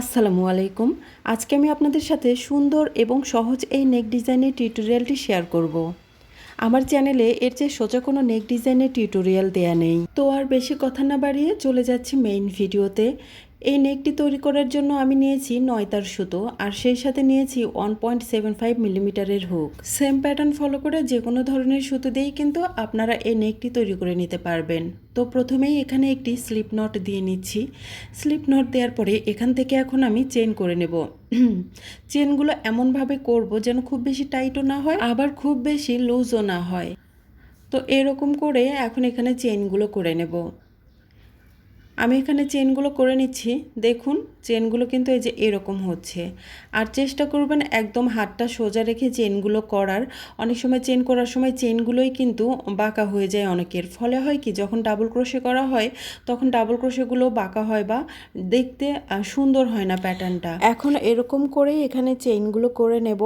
আসসালামু আলাইকুম। আজকে আমি আপনাদের সাথে সুন্দর এবং সহজ এই নেক ডিজাইনের টিউটোরিয়ালটি শেয়ার করব। আমার চ্যানেলে এর চেয়ে সোজা কোনো নেক ডিজাইনের টিউটোরিয়াল দেয়া নেই। তো আর বেশি কথা না বাড়িয়ে চলে যাচ্ছি মেইন ভিডিওতে। এই নেকটি তৈরি করার জন্য আমি নিয়েছি নয়তার সুতো, আর সেই সাথে নিয়েছি ওয়ান পয়েন্ট সেভেন ফাইভ মিলিমিটারের হুক। সেম প্যাটার্ন ফলো করে যে কোনো ধরনের সুতো দিয়েই কিন্তু আপনারা এই নেকটি তৈরি করে নিতে পারবেন। তো প্রথমেই এখানে একটি স্লিপ নট দিয়ে নিচ্ছি। স্লিপ নট দেওয়ার পরে এখান থেকে এখন আমি চেন করে নেব। চেনগুলো এমনভাবে করব যেন খুব বেশি টাইটও না হয়, আবার খুব বেশি লুজও না হয়। তো এরকম করে এখন এখানে চেনগুলো করে নেব। আমি এখানে চেনগুলো করে নিচ্ছি। দেখুন, চেনগুলো কিন্তু এই যে এরকম হচ্ছে। আর চেষ্টা করবেন একদম হাতটা সোজা রেখে চেনগুলো করার। অনেক সময় চেন করার সময় চেনগুলোই কিন্তু বাঁকা হয়ে যায় অনেকের। ফলে হয় কি, যখন ডাবল ক্রোশে করা হয়, তখন ডাবল ক্রোশেগুলো বাঁকা হয় বা দেখতে সুন্দর হয় না প্যাটার্নটা। এখন এরকম করেই এখানে চেইনগুলো করে নেব।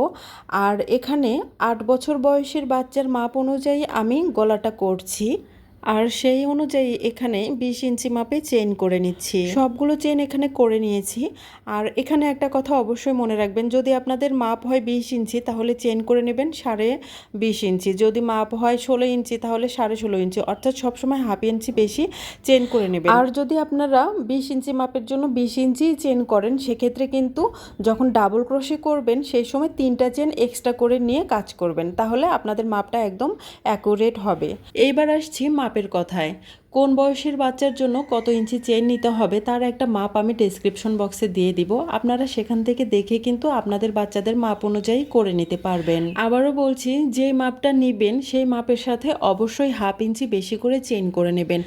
আর এখানে আট বছর বয়সের বাচ্চার মাপ অনুযায়ী আমি গলাটা করছি। আর সেই অনুযায়ী এখানে বিশ ইঞ্চি মাপে চেন করে নিচ্ছি। সবগুলো চেন এখানে করে নিয়েছি। আর এখানে একটা কথা অবশ্যই মনে রাখবেন, যদি আপনাদের মাপ হয় বিশ ইঞ্চি, তাহলে চেন করে নেবেন সাড়ে বিশ ইঞ্চি। যদি মাপ হয় ষোলো ইঞ্চি, তাহলে সাড়ে ষোলো ইঞ্চি। অর্থাৎ সবসময় হাফ ইঞ্চি বেশি চেন করে নেবেন। আর যদি আপনারা বিশ ইঞ্চি মাপের জন্য বিশ ইঞ্চি চেন করেন, সেক্ষেত্রে কিন্তু যখন ডাবল ক্রোশে করবেন, সেই সময় তিনটা চেন এক্সট্রা করে নিয়ে কাজ করবেন। তাহলে আপনাদের মাপটা একদম অ্যাকুরেট হবে। এইবার আসছি মাপের কথায়। কোন বয়সের বাচ্চার জন্য কত ইঞ্চি চেন নিতে হবে তার একটা মাপ আমি ডেসক্রিপশন বক্সে দিয়ে দিব। আপনারা সেখান থেকে দেখে কিন্তু আপনাদের বাচ্চাদের মাপ অনুযায়ী করে নিতে পারবেন। আবারও বলছি যে মাপটা নেবেন, সেই মাপের সাথে অবশ্যই হাফ ইঞ্চি বেশি করে চেন করে নেবেন।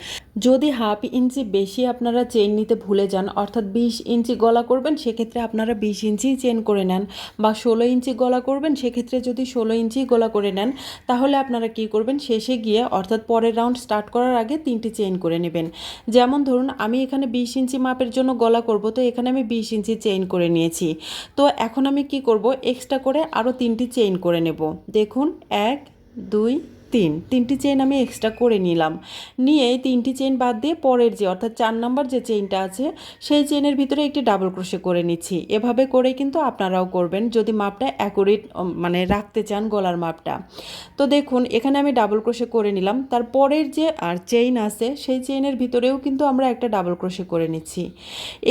যদি হাফ ইঞ্চি বেশি আপনারা চেন নিতে ভুলে যান, অর্থাৎ বিশ ইঞ্চি গলা করবেন, সেক্ষেত্রে আপনারা বিশ ইঞ্চি চেন করে নেন বা ষোলো ইঞ্চি গলা করবেন, সেক্ষেত্রে যদি ষোলো ইঞ্চি গলা করে নেন, তাহলে আপনারা কি করবেন? শেষে গিয়ে, অর্থাৎ পরের রাউন্ড স্টার্ট করার আগে তিনটি চেইন করে নেবেন। যেমন ধরুন, আমি এখানে বিশ ইঞ্চি মাপের জন্য গলা করব, তো এখানে আমি বিশ ইঞ্চি চেইন করে নিয়েছি। তো এখন আমি কি করব, এক্সট্রা করে আরও তিনটি চেইন করে নেব। দেখুন, এক, দুই তিন, তিনটি চেইন আমি এক্সট্রা করে নিলাম। নিয়ে তিনটি চেইন বাদ দিয়ে পরের যে, অর্থাৎ চার নাম্বার যে চেইনটা আছে, সেই চেইনের ভিতরে একটি ডাবল ক্রোশে করে নিচ্ছি। এভাবে করে কিন্তু আপনারাও করবেন যদি মাপটা অ্যাকুরেট মানে রাখতে চান গলার মাপটা। তো দেখুন, এখানে আমি ডাবল ক্রোশে করে নিলাম। তার পরের যে, আর চেইন আছে, সেই চেইনের ভিতরেও কিন্তু আমরা একটা ডাবল ক্রোশে করে নিচ্ছি।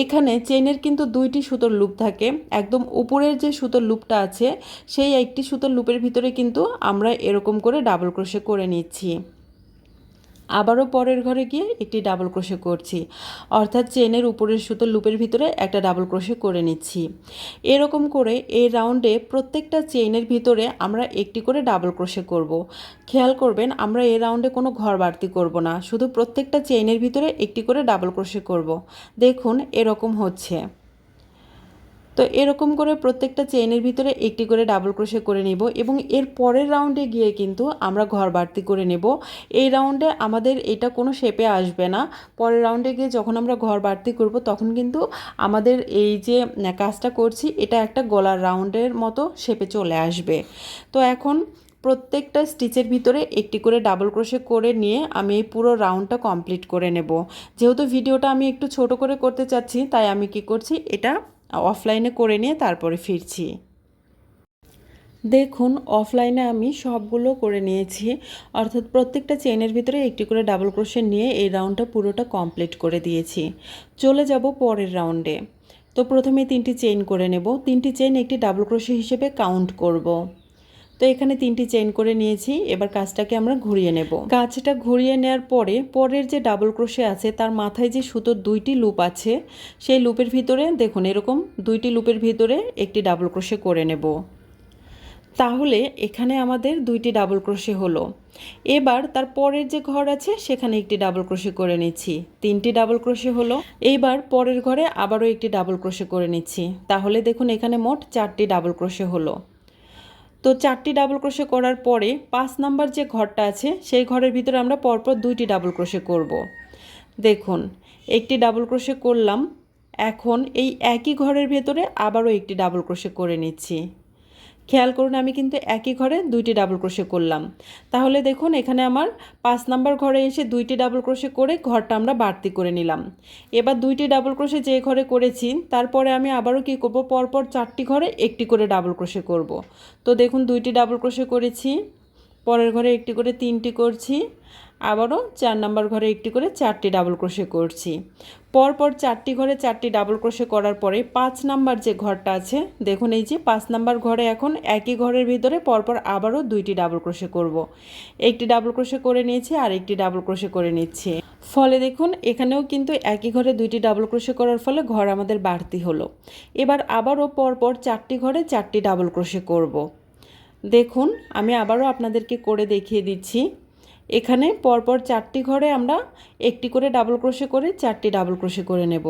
এখানে চেইনের কিন্তু দুইটি সুতোর লুপ থাকে। একদম উপরের যে সুতোর লুপটা আছে, সেই একটি সুতোর লুপের ভিতরে কিন্তু আমরা এরকম করে ডাবল ক্রোশে করে নিচ্ছি আবারও পরের ঘরে গিয়ে একটি ডাবল ক্রোশে করছি অর্থাৎ চেনের উপরের সুতোর লুপের ভিতরে একটা ডাবল ক্রোশে করে নিচ্ছি এরকম করে এই রাউন্ডে প্রত্যেকটা চেইনের ভিতরে আমরা একটি করে ডাবল ক্রোশে করব। খেয়াল করবেন, আমরা এই রাউন্ডে কোনো ঘর বাড়তি করব না, শুধু প্রত্যেকটা চেইনের ভিতরে একটি করে ডাবল ক্রোশে করব। দেখুন, এরকম হচ্ছে তো এরকম করে প্রত্যেকটা চেইনের ভিতরে একটি করে ডাবল ক্রোশে করে নেব এবং এর পরের রাউন্ডে গিয়ে কিন্তু আমরা ঘর বাড়তি করে নেব। এই রাউন্ডে আমাদের এটা কোনো শেপে আসবে না। পরের রাউন্ডে গিয়ে যখন আমরা ঘর বাড়তি করব তখন কিন্তু আমাদের এই যে কাজটা করছি, এটা একটা গলার রাউন্ডের মতো শেপে চলে আসবে। তো এখন প্রত্যেকটা স্টিচের ভিতরে একটি করে ডাবল ক্রোশে করে নিয়ে আমি এই পুরো রাউন্ডটা কমপ্লিট করে নেব। যেহেতু ভিডিওটা আমি একটু ছোট করে করতে চাচ্ছি, তাই আমি কি করছি, এটা অফলাইনে করে নিয়ে তারপরে ফিরছি। দেখুন অফলাইনে আমি সবগুলো করে নিয়েছি। অর্থাৎ প্রত্যেকটা চেনের ভিতরে একটি করে ডাবল ক্রোশে নিয়ে এই রাউন্ডটা পুরোটা কমপ্লিট করে দিয়েছি। চলে যাব পরের রাউন্ডে তো প্রথমে তিনটি চেইন করে নেব। তিনটি চেইন একটি ডাবল ক্রোশে হিসেবে কাউন্ট করব। তো এখানে তিনটি চেইন করে নিয়েছি। এবার কাজটাকে আমরা ঘুরিয়ে নেব। কাজটা ঘুরিয়ে নেওয়ার পরে, পরের যে ডাবল ক্রোশে আছে, তার মাথায় যে সুতোর দুইটি লুপ আছে, সেই লুপের ভিতরে দেখুন, এরকম দুইটি লুপের ভিতরে একটি ডাবল ক্রোশে করে নেব। তাহলে এখানে আমাদের দুইটি ডাবল ক্রোশে হলো। এবার তার পরের যে ঘর আছে, সেখানে একটি ডাবল ক্রোশে করে নিচ্ছি। তিনটি ডাবল ক্রোশে হলো। এইবার পরের ঘরে আবারও একটি ডাবল ক্রোশে করে নিচ্ছি। তাহলে দেখুন, এখানে মোট চারটি ডাবল ক্রোশে হলো। তো চারটি ডাবল ক্রোশে করার পরে পাঁচ নাম্বার যে ঘরটা আছে, সেই ঘরের ভিতরে আমরা পরপর দুইটি ডাবল ক্রোশে করব। দেখুন, একটি ডাবল ক্রোশে করলাম, এখন এই একই ঘরের ভেতরে আবারও একটি ডাবল ক্রোশে করে নিচ্ছি খেয়াল করুন, আমি কিন্তু একই ঘরে দুইটি ডাবল ক্রোশে করলাম। তাহলে দেখুন, এখানে আমার পাঁচ নাম্বার ঘরে এসে দুইটি ডাবল ক্রোশে করে ঘরটা আমরা বাড়তি করে নিলাম। এবার দুইটি ডাবল ক্রোশে যে ঘরে করেছি, তারপরে আমি আবারও কি করব? পরপর চারটি ঘরে একটি করে ডাবল ক্রোশে করব। তো দেখুন, দুইটি ডাবল ক্রোশে করেছি, পরের ঘরে একটি করে তিনটি করছি। আবারও চার নাম্বার ঘরে একটি করে চারটি ডাবল ক্রোশে করছি পরপর চারটি ঘরে চারটি ডাবল ক্রোশে করার পরে পাঁচ নাম্বার যে ঘরটা আছে, দেখুন এই যে পাঁচ নাম্বার ঘরে এখন একই ঘরের ভিতরে পরপর আবারও দুইটি ডাবল ক্রোশে করব। একটি ডাবল ক্রোশে করে নিয়েছি আর একটি ডাবল ক্রোশে করে নিচ্ছি ফলে দেখুন এখানেও কিন্তু একই ঘরে দুইটি ডাবল ক্রোশে করার ফলে ঘর আমাদের বাড়তি হলো এবার আবারও পরপর চারটি ঘরে চারটি ডাবল ক্রোশে করব। দেখুন আমি আবারও আপনাদেরকে করে দেখিয়ে দিচ্ছি এখানে পরপর চারটি ঘরে আমরা একটি করে ডাবল ক্রোশে করে চারটি ডাবল ক্রোশে করে নেব।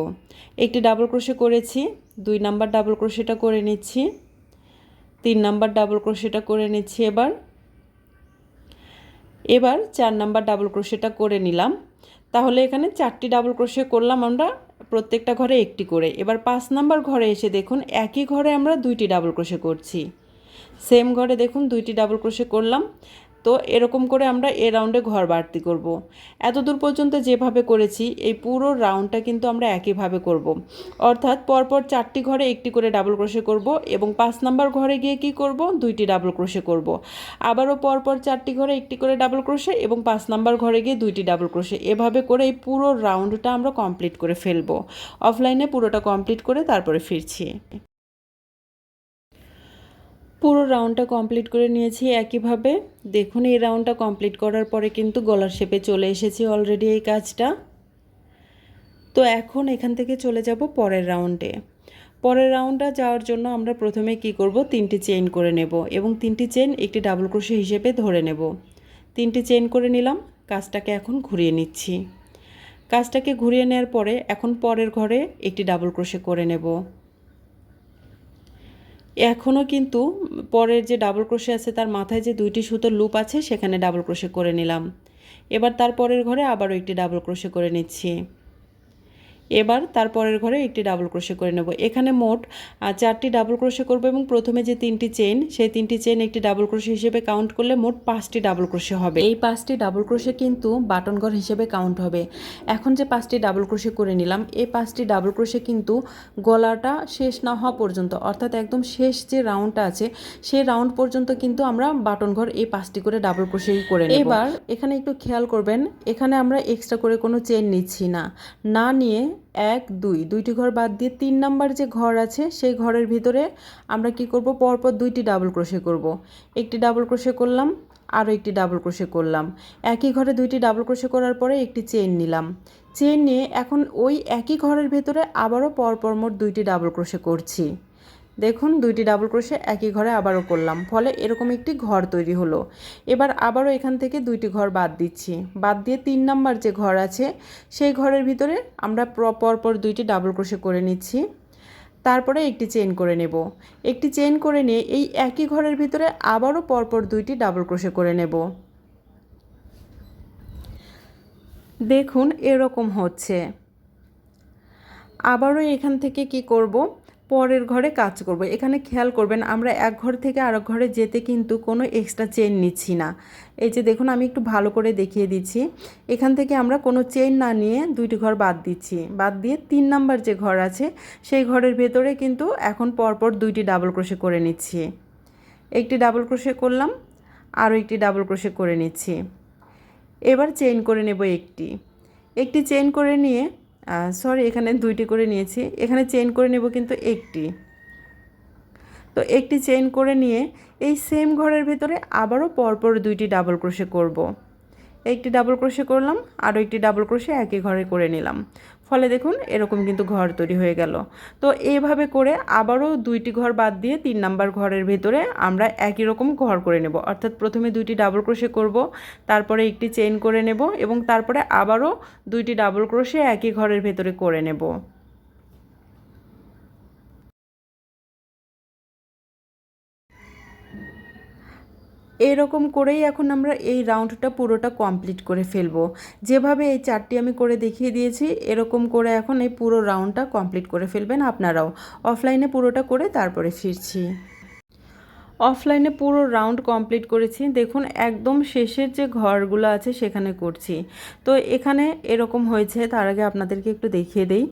একটি ডাবল ক্রোশে করেছি, দুই নাম্বার ডাবল ক্রোশেটা করে নিচ্ছি, তিন নাম্বার ডাবল ক্রোশেটা করে নিচ্ছি এবার। এবার চার নাম্বার ডাবল ক্রোশেটা করে নিলাম। তাহলে এখানে চারটি ডাবল ক্রোশে করলাম আমরা প্রত্যেকটা ঘরে একটি করে। এবার পাঁচ নাম্বার ঘরে এসে দেখুন একই ঘরে আমরা দুইটি ডাবল ক্রোশে করছি। সেম ঘরে দেখুন দুইটি ডাবল ক্রোশে করলাম। তো এরকম করে আমরা এ রাউন্ডে ঘর বাড়তি করব। এত দূর পর্যন্ত যেভাবে করেছি, এই পুরো রাউন্ডটা কিন্তু আমরা একইভাবে করব। অর্থাৎ পরপর চারটি ঘরে একটি করে ডাবল ক্রোশে করব এবং পাঁচ নাম্বার ঘরে গিয়ে কি করব দুইটি ডাবল ক্রোশে করব। আবারও পরপর চারটি ঘরে একটি করে ডাবল ক্রোশে এবং পাঁচ নাম্বার ঘরে গিয়ে দুইটি ডাবল ক্রোশে এভাবে করে এই পুরো রাউন্ডটা আমরা কমপ্লিট করে ফেলব অফলাইনে পুরোটা কমপ্লিট করে তারপরে ফিরছি পুরো রাউন্ডটা কমপ্লিট করে নিয়েছি একইভাবে। দেখুন, এই রাউন্ডটা কমপ্লিট করার পরে কিন্তু গলার শেপে চলে এসেছি অলরেডি এই কাজটা। তো এখন এখান থেকে চলে যাব পরের রাউন্ডে পরের রাউন্ডটা যাওয়ার জন্য আমরা প্রথমে কি করব? তিনটি চেইন করে নেব এবং তিনটি চেন একটি ডাবল ক্রোশে হিসেবে ধরে নেব। তিনটি চেইন করে নিলাম, কাজটাকে এখন ঘুরিয়ে নিচ্ছি। কাজটাকে ঘুরিয়ে নেওয়ার পরে এখন পরের ঘরে একটি ডাবল ক্রোশে করে নেব। এখনও কিন্তু পরের যে ডাবল ক্রোশে আছে, তার মাথায় যে দুইটি সুতোর লুপ আছে, সেখানে ডাবল ক্রোশে করে নিলাম। এবার তার পরের ঘরে আবারও একটি ডাবল ক্রোশে করে নিচ্ছি। এবার তারপরের ঘরে একটি ডাবল ক্রোশে করে নেব। এখানে মোট চারটি ডাবল ক্রোশে করব এবং প্রথমে যে তিনটি চেন সেই তিনটি চেন একটি ডাবল ক্রোশে হিসেবে কাউন্ট করলে মোট পাঁচটি ডাবল ক্রোশে হবে। এই পাঁচটি ডাবল ক্রোশে কিন্তু বাটন ঘর হিসেবে কাউন্ট হবে। এখন যে পাঁচটি ডাবল ক্রোশে করে নিলাম এই পাঁচটি ডাবল ক্রোশে কিন্তু গলাটা শেষ না হওয়া পর্যন্ত অর্থাৎ একদম শেষ যে রাউন্ডটা আছে সেই রাউন্ড পর্যন্ত কিন্তু আমরা বাটন ঘর এই পাঁচটি করে ডাবল ক্রোশেই করে নেব। এবার এখানে একটু খেয়াল করবেন এখানে আমরা এক্সট্রা করে কোনো চেন নিচ্ছি না। না নিয়ে এক, দুই। দুইটি ঘর বাদ দিয়ে তিন নাম্বার যে ঘর আছে, সেই ঘরের ভিতরে আমরা কি করব? পরপর দুইটি ডাবল ক্রোশে করব। একটি ডাবল ক্রোশে করলাম, আরও একটি ডাবল ক্রোশে করলাম। একই ঘরে দুইটি ডাবল ক্রোশে করার পরে একটি চেন নিলাম। চেন নিয়ে এখন ওই একই ঘরের ভেতরে আবারও পরপর মোট দুইটি ডাবল ক্রোশে করছি। দেখুন, দুইটি ডাবল ক্রোশে একই ঘরে আবারও করলাম, ফলে এরকম একটি ঘর তৈরি হলো। এবার আবারও এখান থেকে দুইটি ঘর বাদ দিচ্ছি। বাদ দিয়ে তিন নাম্বার যে ঘর আছে, সেই ঘরের ভিতরে আমরা পরপর দুইটি ডাবল ক্রোশে করে নিচ্ছি। তারপরে একটি চেন করে নেব। একটি চেন করে নিয়ে এই একই ঘরের ভিতরে আবারও পরপর দুইটি ডাবল ক্রোশে করে নেব। দেখুন, এরকম হচ্ছে। আবারও এখান থেকে কি করব? পরের ঘরে কাজ করব। এখানে খেয়াল করবেন, আমরা এক ঘর থেকে আরেক ঘরে যেতে কিন্তু কোনো এক্সট্রা চেন নিচ্ছি না। এই যে দেখুন, আমি একটু ভালো করে দেখিয়ে দিচ্ছি। এখান থেকে আমরা কোনো চেন না নিয়ে দুইটি ঘর বাদ দিচ্ছি। বাদ দিয়ে তিন নাম্বার যে ঘর আছে, সেই ঘরের ভেতরে কিন্তু এখন পরপর দুইটি ডাবল ক্রোশে করে নিচ্ছি। একটি ডাবল ক্রোশে করলাম, আরও একটি ডাবল ক্রোশে করে নিচ্ছি। এবার চেইন করে নেব একটি। একটি চেইন করে নিয়ে সরি এখানে দুইটি করে নিয়েছি। এখানে চেইন করে নেব কিন্তু একটি। তো একটি চেইন করে নিয়ে এই সেম ঘরের ভেতরে আবারও পরপর দুইটি ডাবল ক্রোশে করব। একটি ডাবল ক্রোশে করলাম, আরও একটি ডাবল ক্রোশে একই ঘরে করে নিলাম। ফলে দেখুন এরকম কিন্তু ঘর তৈরি হয়ে গেল। তো এইভাবে করে আবারও দুইটি ঘর বাদ দিয়ে তিন নাম্বার ঘরের ভেতরে আমরা একই রকম ঘর করে নেব। অর্থাৎ প্রথমে দুইটি ডাবল ক্রোশে করব, তারপরে একটি চেইন করে নেব এবং তারপরে আবারও দুইটি ডাবল ক্রোশে একই ঘরের ভেতরে করে নেব। এরকম করেই এখন আমরা এই রাউন্ডটা পুরোটা কমপ্লিট করে ফেলব। যেভাবে এই চারটি আমি করে দেখিয়ে দিয়েছি, এরকম করে এখন এই পুরো রাউন্ডটা কমপ্লিট করে ফেলবেন আপনারাও। অফলাইনে পুরোটা করে তারপরে ফিরছি। অফলাইনে পুরো রাউন্ড কমপ্লিট করেছি। দেখুন, একদম শেষের যে ঘরগুলো আছে সেখানে করছি। তো এখানে এরকম হয়েছে, তার আগে আপনাদেরকে একটু দেখিয়ে দেই।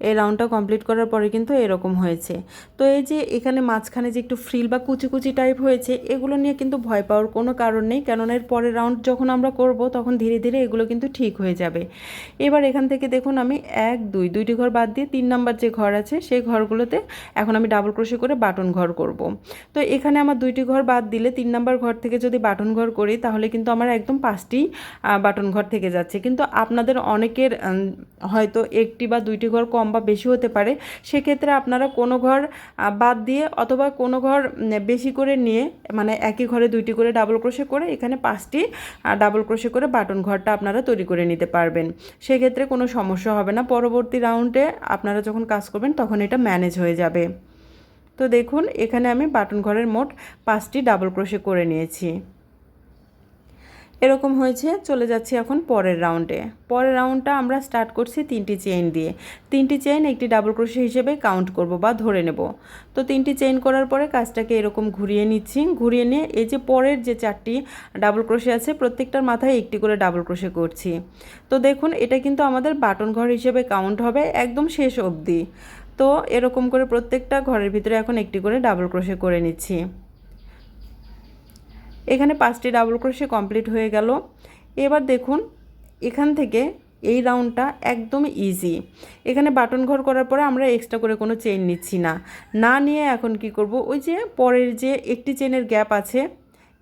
এই রাউন্ডটা কমপ্লিট করার পরে কিন্তু এরকম হয়েছে। তো এই যে এখানে মাঝখানে যে একটু ফ্রিল বা কুচি কুচি টাইপ হয়েছে, এগুলো নিয়ে কিন্তু ভয় পাওয়ার কোনো কারণ নেই। কেননা এর পরের রাউন্ড যখন আমরা করব, তখন ধীরে ধীরে এগুলো কিন্তু ঠিক হয়ে যাবে। এবার এখান থেকে দেখুন আমি এক, দুই, দুইটি ঘর বাদ দিয়ে তিন নাম্বার যে ঘর আছে, সেই ঘরগুলোতে এখন আমি ডাবল ক্রোশে করে বাটন ঘর করব। তো এখানে আমার দুইটি ঘর বাদ দিলে তিন নাম্বার ঘর থেকে যদি বাটন ঘর করি, তাহলে কিন্তু আমার একদম পাঁচটি বাটন ঘর থেকে যাচ্ছে। কিন্তু আপনাদের অনেকের হয়তো একটি বা দুইটি ঘর কম বা বেশি হতে পারে, সেক্ষেত্রে আপনারা কোনো ঘর বাদ দিয়ে অথবা কোনো ঘর বেশি করে নিয়ে মানে একই ঘরে দুইটি করে ডাবল ক্রোশে করে এখানে পাঁচটি ডাবল ক্রোশে করে বাটন ঘরটা আপনারা তৈরি করে নিতে পারবেন। সেক্ষেত্রে কোনো সমস্যা হবে না। পরবর্তী রাউন্ডে আপনারা যখন কাজ করবেন, তখন এটা ম্যানেজ হয়ে যাবে। তো দেখুন, এখানে আমি বাটন ঘরের মোট পাঁচটি ডাবল ক্রোশে করে নিয়েছি। এরকম হয়েছে, চলে যাচ্ছি এখন পরের রাউন্ডে পরের রাউন্ডটা আমরা স্টার্ট করছি তিনটি চেইন দিয়ে। তিনটি চেইন একটি ডাবল ক্রোশে হিসেবে কাউন্ট করব বা ধরে নেব। তো তিনটি চেইন করার পরে কাজটাকে এরকম ঘুরিয়ে নিচ্ছি। ঘুরিয়ে নিয়ে এই যে পরের যে চারটি ডাবল ক্রোশে আছে, প্রত্যেকটার মাথায় একটি করে ডাবল ক্রোশে করছি। তো দেখুন, এটা কিন্তু আমাদের বাটন ঘর হিসেবে কাউন্ট হবে একদম শেষ অবধি। তো এরকম করে প্রত্যেকটা ঘরের ভিতরে এখন একটি করে ডাবল ক্রোশে করে নিচ্ছি। এখানে পাঁচটি ডাবল ক্রোশে কমপ্লিট হয়ে গেল। এবার দেখুন, এখান থেকে এই রাউন্ডটা একদম ইজি এখানে বাটন ঘর করার পরে আমরা এক্সট্রা করে কোনো চেইন নিচ্ছি না। না নিয়ে এখন কি করব? ওই যে পরের যে একটি চেনের গ্যাপ আছে,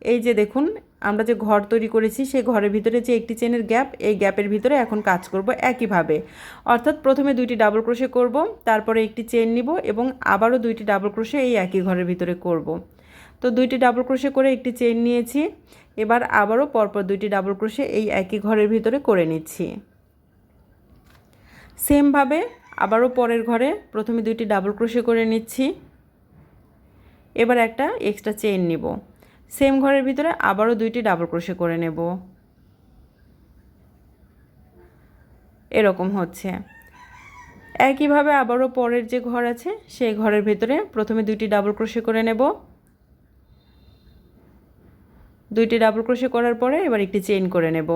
এই যে দেখুন, আমরা যে ঘর তৈরি করেছি, সেই ঘরের ভিতরে যে একটি চেনের গ্যাপ এই গ্যাপের ভিতরে এখন কাজ করব একইভাবে। অর্থাৎ প্রথমে দুইটি ডাবল ক্রোশে করব, তারপরে একটি চেন নিব এবং আবারও দুইটি ডাবল ক্রোশে এই একই ঘরের ভিতরে করব। তো দুইটি ডাবল ক্রোশে করে একটি চেন নিয়েছি। এবার আবারও পরপর দুইটি ডাবল ক্রোশে এই একই ঘরের ভিতরে করে নিচ্ছি। সেমভাবে আবারও পরের ঘরে প্রথমে দুইটি ডাবল ক্রোশে করে নিচ্ছি। এবার একটা এক্সট্রা চেন নিব। সেম ঘরের ভিতরে আবারও দুইটি ডাবল ক্রোশে করে নেব। এরকম হচ্ছে। একইভাবে আবারও পরের যে ঘর আছে, সেই ঘরের ভিতরে প্রথমে দুইটি ডাবল ক্রোশে করে নেব। দুইটি ডাবল ক্রোশে করার পরে এবার একটি চেইন করে নেব।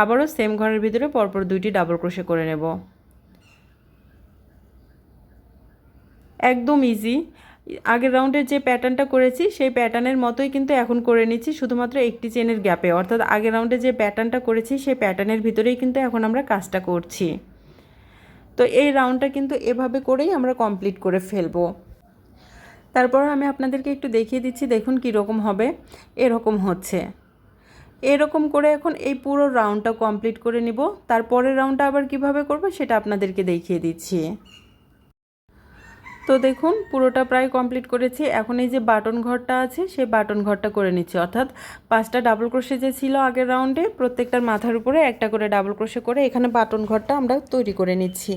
আবারও সেম ঘরের ভিতরে পরপর দুইটি ডাবল ক্রোশে করে নেব। একদম ইজি আগের রাউন্ডে যে প্যাটার্নটা করেছি, সেই প্যাটার্নের মতোই কিন্তু এখন করে নিচ্ছি, শুধুমাত্র একটি চেনের গ্যাপে অর্থাৎ আগের রাউন্ডে যে প্যাটার্নটা করেছি, সেই প্যাটার্নের ভিতরেই কিন্তু এখন আমরা কাজটা করছি। তো এই রাউন্ডটা কিন্তু এভাবে করেই আমরা কমপ্লিট করে ফেলব। তারপর আমি আপনাদেরকে একটু দেখিয়ে দিচ্ছি, দেখুন কীরকম হবে। এরকম হচ্ছে। এরকম করে এখন এই পুরো রাউন্ডটা কমপ্লিট করে নিব। তারপরের রাউন্ডটা আবার কীভাবে করব সেটা আপনাদেরকে দেখিয়ে দিচ্ছি। তো দেখুন, পুরোটা প্রায় কমপ্লিট করেছি। এখন এই যে বাটন ঘরটা আছে, সেই বাটন ঘরটা করে নিচ্ছি। অর্থাৎ পাঁচটা ডাবল ক্রোশে যে ছিল আগের রাউন্ডে প্রত্যেকটার মাথার উপরে একটা করে ডাবল ক্রোশে করে এখানে বাটন ঘরটা আমরা তৈরি করে নিচ্ছি।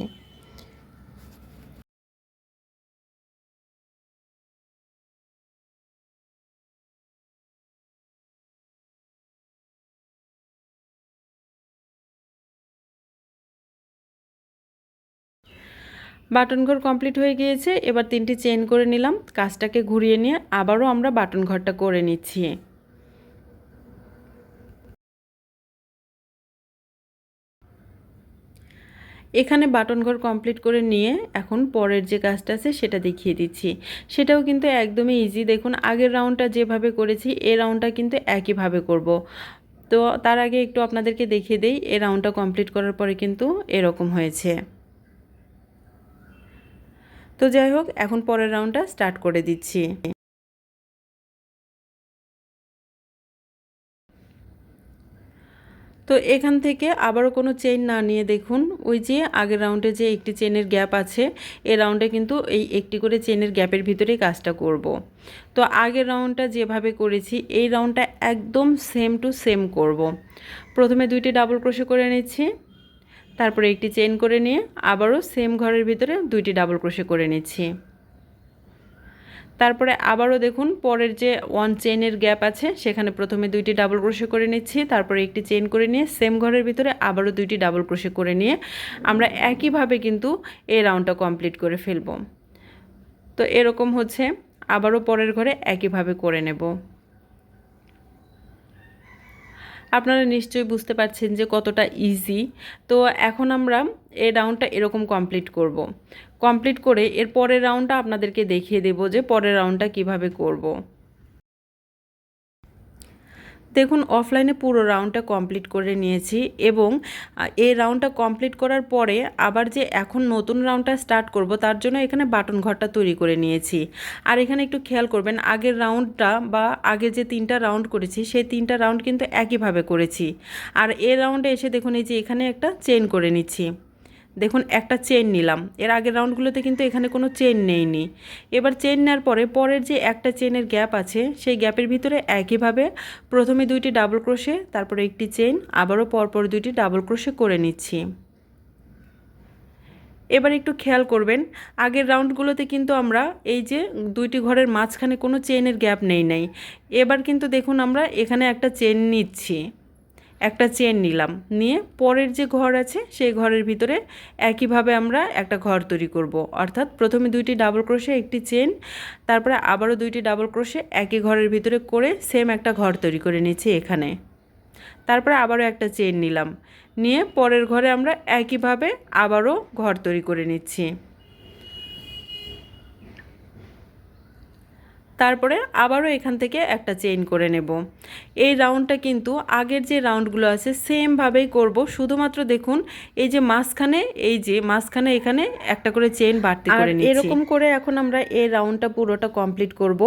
বাটন ঘর কমপ্লিট হয়ে গিয়েছে, এবার তিনটি চেন করে নিলাম। কাজটাকে ঘুরিয়ে নিয়ে আবারও আমরা বাটন ঘরটা করে নিচ্ছি। এখানে বাটন ঘর কমপ্লিট করে নিয়ে এখন পরের যে কাজটা আছে সেটা দেখিয়ে দিচ্ছি। সেটাও কিন্তু একদমই ইজি দেখুন, আগের রাউন্ডটা যেভাবে করেছি, এ রাউন্ডটা কিন্তু একইভাবে করব। তো তার আগে একটু আপনাদেরকে দেখিয়ে দেই, এ রাউন্ডটা কমপ্লিট করার পরে কিন্তু এরকম হয়েছে। তো যাই হোক, এখন পরের রাউন্ডটা স্টার্ট করে দিচ্ছি তো এখান থেকে আবারও কোনো চেইন না নিয়ে দেখুন, ওই যে আগের রাউন্ডে যে একটি চেনের গ্যাপ আছে এ রাউন্ডে কিন্তু এই একটি করে চেনের গ্যাপের ভিতরেই কাজটা করব। তো আগের রাউন্ডটা যেভাবে করেছি, এই রাউন্ডটা একদম সেম টু সেম করব। প্রথমে দুইটি ডাবল ক্রোশে করে নিচ্ছি তারপরে একটি চেন করে নিয়ে আবারও সেম ঘরের ভিতরে দুইটি ডাবল ক্রোশে করে নিচ্ছি। তারপরে আবারও দেখুন, পরের যে ওয়ান চেনের গ্যাপ আছে, সেখানে প্রথমে দুইটি ডাবল ক্রোশে করে নিচ্ছি, তারপরে একটি চেন করে নিয়ে সেম ঘরের ভিতরে আবারও দুইটি ডাবল ক্রোশে করে নিয়ে আমরা একইভাবে কিন্তু এই রাউন্ডটা কমপ্লিট করে ফেলব। তো এরকম হচ্ছে, আবারও পরের ঘরে একইভাবে করে নেব। আপনারা নিশ্চয়ই বুঝতে পারছেন যে কতটা ইজি তো এখন আমরা এই রাউন্ডটা এরকম কমপ্লিট করব। কমপ্লিট করে এর পরের রাউন্ডটা আপনাদেরকে দেখিয়ে দেব যে পরের রাউন্ডটা কীভাবে করব। দেখুন অফলাইনে পুরো রাউন্ডটা কমপ্লিট করে নিয়েছি এবং এই রাউন্ডটা কমপ্লিট করার পরে আবার যে এখন নতুন রাউন্ডটা স্টার্ট করব, তার জন্য এখানে বাটন ঘরটা তৈরি করে নিয়েছি। আর এখানে একটু খেয়াল করবেন, আগের রাউন্ডটা বা আগে যে তিনটা রাউন্ড করেছি, সেই তিনটা রাউন্ড কিন্তু একইভাবে করেছি। আর এ রাউন্ডে এসে দেখুন, এই যে এখানে একটা চেন করে নিচ্ছি। দেখুন, একটা চেন নিলাম। এর আগের রাউন্ডগুলোতে কিন্তু এখানে কোনো চেন নেইনি। এবার চেন নেওয়ার পরে পরের যে একটা চেনের গ্যাপ আছে, সেই গ্যাপের ভিতরে একইভাবে প্রথমে দুইটি ডাবল ক্রোশে তারপরে একটি চেন আবারও পরপর দুইটি ডাবল ক্রোশে করে নিচ্ছি। এবার একটু খেয়াল করবেন, আগের রাউন্ডগুলোতে কিন্তু আমরা এই যে দুইটি ঘরের মাঝখানে কোনো চেনের গ্যাপ নেই নাই। এবার কিন্তু দেখুন, আমরা এখানে একটা চেন নিচ্ছি। একটা চেন নিলাম। নিয়ে পরের যে ঘর আছে, সেই ঘরের ভিতরে একইভাবে আমরা একটা ঘর তৈরি করব। অর্থাৎ প্রথমে দুইটি ডাবল ক্রোশে একটি চেন তারপরে আবারও দুইটি ডাবল ক্রোশে একই ঘরের ভিতরে করে সেম একটা ঘর তৈরি করে নিচ্ছি এখানে। তারপরে আবারও একটা চেন নিলাম। নিয়ে পরের ঘরে আমরা একইভাবে আবারও ঘর তৈরি করে নিচ্ছি। তারপরে আবারও এখান থেকে একটা চেইন করে নেব। এই রাউন্ডটা কিন্তু আগের যে রাউন্ডগুলো আছে সেমভাবেই করব। শুধুমাত্র দেখুন এই যে মাঝখানে এই যে মাঝখানে এখানে একটা করে চেইন বাড়তি করে নিচ্ছি। এরকম করে এখন আমরা এই রাউন্ডটা পুরোটা কমপ্লিট করব।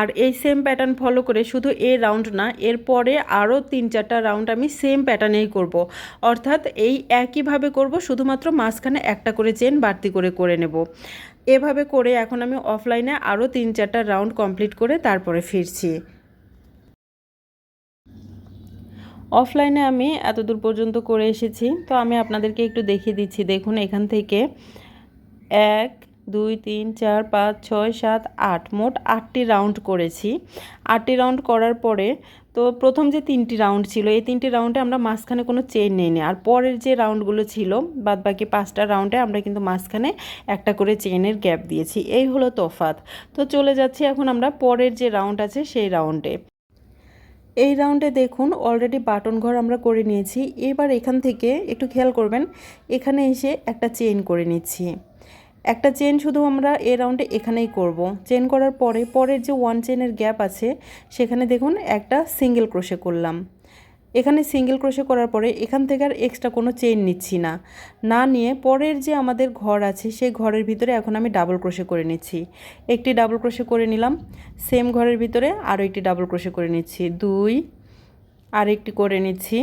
আর এই সেম প্যাটার্ন ফলো করে শুধু এই রাউন্ড না এরপরে আরও তিন চারটা রাউন্ড আমি সেম প্যাটার্নেই করব। অর্থাৎ এই একইভাবে করব শুধুমাত্র মাঝখানে একটা করে চেন বাড়তি করে করে নেব। এভাবে করে এখন আমি অফলাইনে আরও তিন চারটা রাউন্ড কমপ্লিট করে তারপরে ফিরছি। অফলাইনে আমি এত দূর পর্যন্ত করে এসেছি, তো আমি আপনাদেরকে একটু দেখিয়ে দিচ্ছি। দেখুন, এখান থেকে এক, দুই, তিন, চার, পাঁচ, ছয়, সাত, আট, মোট আটটি রাউন্ড করেছি। আটটি রাউন্ড করার পরে তো প্রথম যে তিনটি রাউন্ড ছিল, এই তিনটি রাউন্ডে আমরা মাঝখানে কোনো চেন নেইনি। আর পরের যে রাউন্ডগুলো ছিল বাদ বাকি পাঁচটা রাউন্ডে আমরা কিন্তু মাঝখানে একটা করে চেনের গ্যাপ দিয়েছি। এই হলো তফাত তো চলে যাচ্ছি এখন আমরা পরের যে রাউন্ড আছে, সেই রাউন্ডে এই রাউন্ডে দেখুন অলরেডি বাটন ঘর আমরা করে নিয়েছি। এবার এখান থেকে একটু খেয়াল করবেন, এখানে এসে একটা চেন করে নিচ্ছি। একটা চেন শুধু আমরা এ রাউন্ডে এখানেই করব। চেন করার পরে পরের যে ওয়ান চেনের গ্যাপ আছে, সেখানে দেখুন একটা সিঙ্গেল ক্রোশে করলাম। এখানে সিঙ্গেল ক্রোশে করার পরে এখান থেকে আর এক্সট্রা কোনো চেন নিচ্ছি না। না নিয়ে পরের যে আমাদের ঘর আছে, সেই ঘরের ভিতরে এখন আমি ডাবল ক্রোশে করে নিচ্ছি। একটি ডাবল ক্রোশে করে নিলাম সেম ঘরের ভিতরে আরও একটি ডাবল ক্রোশে করে নিচ্ছি। দুই আর একটি করে নিচ্ছি।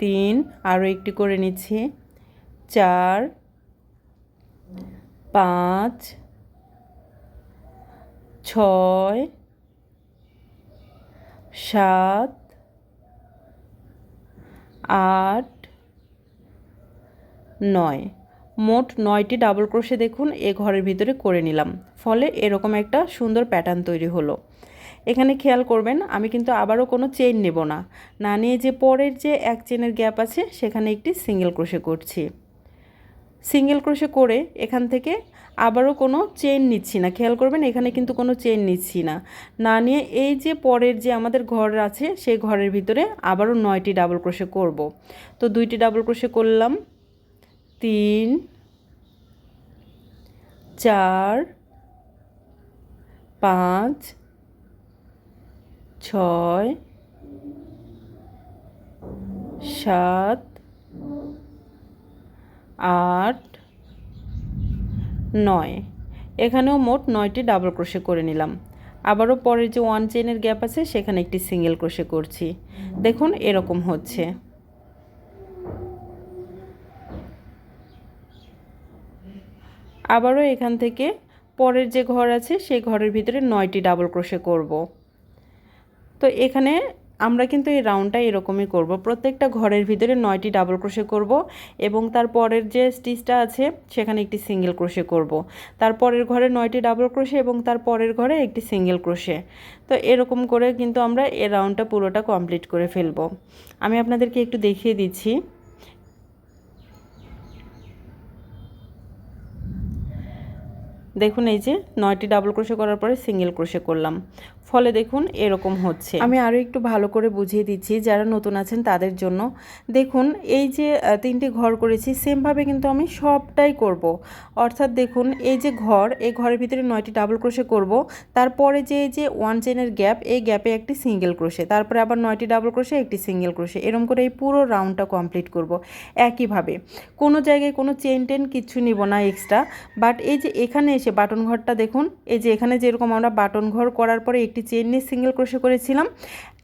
তিন, আরও একটি করে নিচ্ছি। চার পাঁচ, ছয়, সাত, আট, নয়। মোট নয়টি ডাবল ক্রোশে দেখুন, এ ঘরের ভিতরে করে নিলাম। ফলে এরকম একটা সুন্দর প্যাটার্ন তৈরি হলো। এখানে খেয়াল করবেন, আমি কিন্তু আবারও কোনো চেন নেব না। না নিয়ে যে পরের যে এক চেনের গ্যাপ আছে, সেখানে একটি সিঙ্গেল ক্রোশে করছি। সিঙ্গেল ক্রোশে করে এখান থেকে আবারও কোনো চেন নিচ্ছি না। খেয়াল করবেন, এখানে কিন্তু কোনো চেন নিচ্ছি না। না নিয়ে এই যে পরের যে আমাদের ঘর আছে, সেই ঘরের ভিতরে আবারও নয়টি ডাবল ক্রোশে করব। তো দুইটি ডাবল ক্রোশে করলাম। তিন, চার, পাঁচ, ছয়, সাত আট, নয়। এখানেও মোট নয়টি ডাবল ক্রোশে করে নিলাম। আবারও পরের যে ওয়ান চেনের গ্যাপ আছে, সেখানে একটি সিঙ্গেল ক্রোশে করছি। দেখুন, এরকম হচ্ছে। আবারও এখান থেকে পরের যে ঘর আছে, সেই ঘরের ভিতরে নয়টি ডাবল ক্রোশে করব। তো এখানে আমরা কিন্তু এই রাউন্ডটা এরকমই করব। প্রত্যেকটা ঘরের ভিতরে নয়টি ডাবল ক্রোশে করব এবং তার পরের যে স্টিচটা আছে, সেখানে একটি সিঙ্গেল ক্রোশে করব। তারপরের ঘরে নয়টি ডাবল ক্রোশে এবং তার পরের ঘরে একটি সিঙ্গেল ক্রোশে তো এরকম করে কিন্তু আমরা এই রাউন্ডটা পুরোটা কমপ্লিট করে ফেলব। আমি আপনাদেরকে একটু দেখিয়ে দিচ্ছি। দেখুন এই যে নয়টি ডাবল ক্রোশে করার পরে সিঙ্গেল ক্রোশে করলাম। ফলে দেখুন এরকম হচ্ছে। আমি আরও একটু ভালো করে বুঝিয়ে দিচ্ছি, যারা নতুন আছেন তাদের জন্য। দেখুন, এই যে তিনটি ঘর করেছি সেমভাবে কিন্তু আমি সবটাই করব। অর্থাৎ দেখুন, এই যে ঘর, এই ঘরের ভিতরে নয়টি ডাবল ক্রোশে করব। তারপরে যে যে ওয়ান চেনের গ্যাপ এই গ্যাপে একটি সিঙ্গেল ক্রোশে তারপরে আবার নয়টি ডাবল ক্রোশে একটি সিঙ্গেল ক্রোশে এরকম করে এই পুরো রাউন্ডটা কমপ্লিট করব একইভাবে। কোনো জায়গায় কোনো চেন টেন কিচ্ছু নিব না এক্সট্রা বাট এই যে এখানে এসে বাটন ঘরটা দেখুন, এই যে এখানে যেরকম আমরা বাটন ঘর করার পরে একটি চেন নিয়ে সিঙ্গেল ক্রোশে করেছিলাম।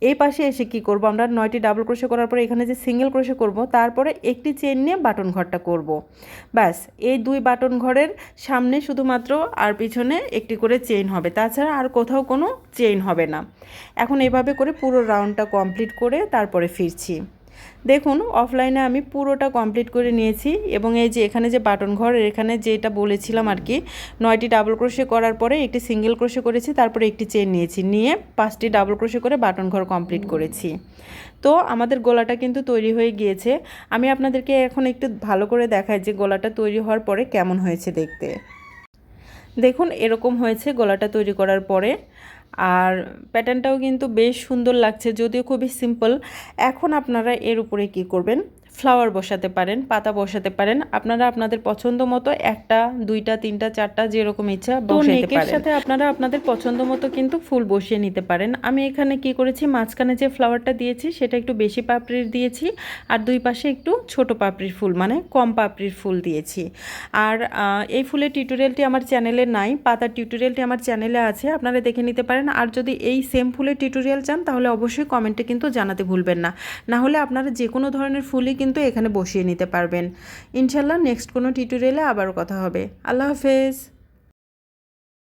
এই পাশে এসে কি করব আমরা? নয়টি ডাবল ক্রোশে করার পরে এখানে যে সিঙ্গেল ক্রোশে করব, তারপরে একটি চেন নিয়ে বাটন ঘরটা করব। ব্যাস, এই দুই বাটন ঘরের সামনে শুধুমাত্র আর পিছনে একটি করে চেইন হবে। তাছাড়া আর কোথাও কোনো চেইন হবে না। এখন এভাবে করে পুরো রাউন্ডটা কমপ্লিট করে তারপরে ফিরছি। দেখুন অফলাইনে আমি পুরোটা কমপ্লিট করে নিয়েছি এবং এই যে এখানে যে বাটন ঘর এখানে যেটা বলেছিলাম আর কি, নয়টি ডাবল ক্রোশে করার পরে একটি সিঙ্গেল ক্রোশে করেছি, তারপরে একটি চেন নিয়েছি, নিয়ে পাঁচটি ডাবল ক্রোশে করে বাটন ঘর কমপ্লিট করেছি। তো আমাদের গলাটা কিন্তু তৈরি হয়ে গিয়েছে। আমি আপনাদেরকে এখন একটু ভালো করে দেখাই যে গলাটা তৈরি হওয়ার পরে কেমন হয়েছে দেখতে। দেখুন, এরকম হয়েছে গলাটা তৈরি করার পরে। আর প্যাটার্নটাও কিন্তু বেশ সুন্দর লাগছে, যদিও খুবই সিম্পল এখন আপনারা এর উপরে কি করবেন? ফ্লাওয়ার বসাতে পারেন পাতা বসাতে পারেন। আপনারা আপনাদের পছন্দ মতো একটা দুইটা তিনটা চারটা যেরকম ইচ্ছা বসাতে পারেন। সাথে আপনারা আপনাদের পছন্দ মতো কিন্তু ফুল বসিয়ে নিতে পারেন। আমি এখানে কি করেছি মাঝখানে যে ফ্লাওয়ারটা দিয়েছি সেটা একটু বেশি পাপড়ির দিয়েছি আর দুই পাশে একটু ছোট পাপড়ির ফুল মানে কম পাপড়ির ফুল দিয়েছি। আর এই ফুলের টিউটোরিয়ালটি আমার চ্যানেলে নাই পাতার টিউটোরিয়ালটি আমার চ্যানেলে আছে আপনারা দেখে নিতে পারেন। আর যদি এই সেম ফুলের টিউটোরিয়াল চান তাহলে অবশ্যই কমেন্টে কিন্তু জানাতে ভুলবেন না। না হলে আপনারা যে কোনো ধরনের ফুলই কিন্তু এখানে বসিয়ে নিতে পারবেন। ইনশাল্লাহ নেক্সট কোনো টিউটোরিয়ালে আবারও কথা হবে। আল্লাহ হাফেজ।